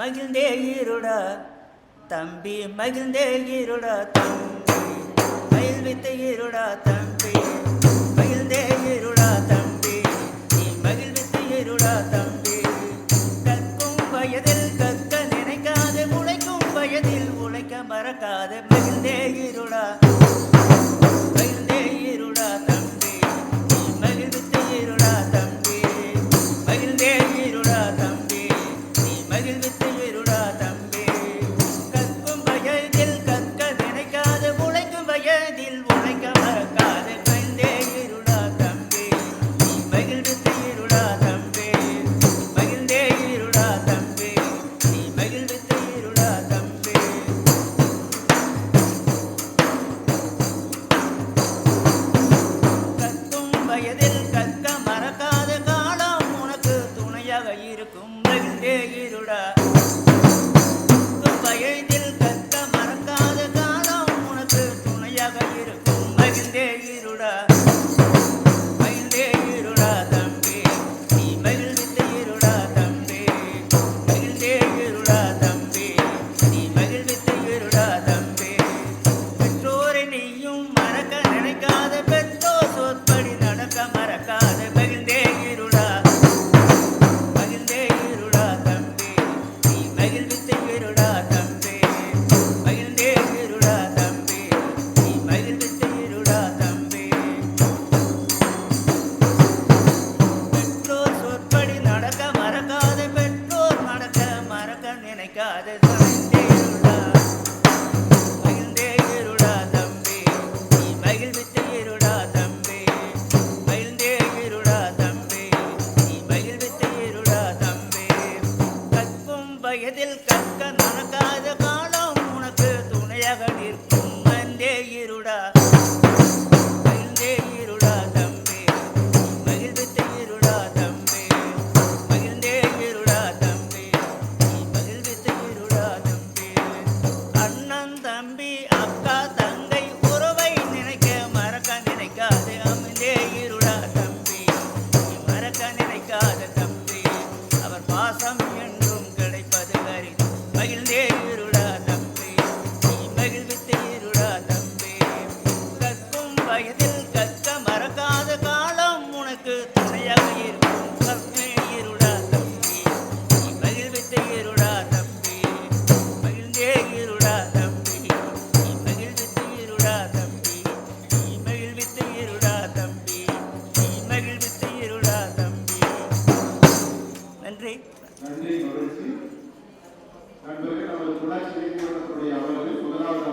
மகிழ்ந்தே ஈருடா தம்பி மகிழ்ந்தே ஈருடா தம்பி. மயில் வித்த ஈருடா தம்பி. மகிழ்ந்தே ஈருடா தம்பி. நீ மகிழ் வித்த ஈருடா தம்பி. கற்கும் வயதில் கற்க நினைக்காது உழைக்கும் வயதில் உழைக்க மறக்காது. மகிழ்ந்தே வயதில் கற்க நடக்காத நன்றி மகிழ்ச்சி நண்பர்கள் நமது புணர்ச்சி அவர்கள் முதலாவது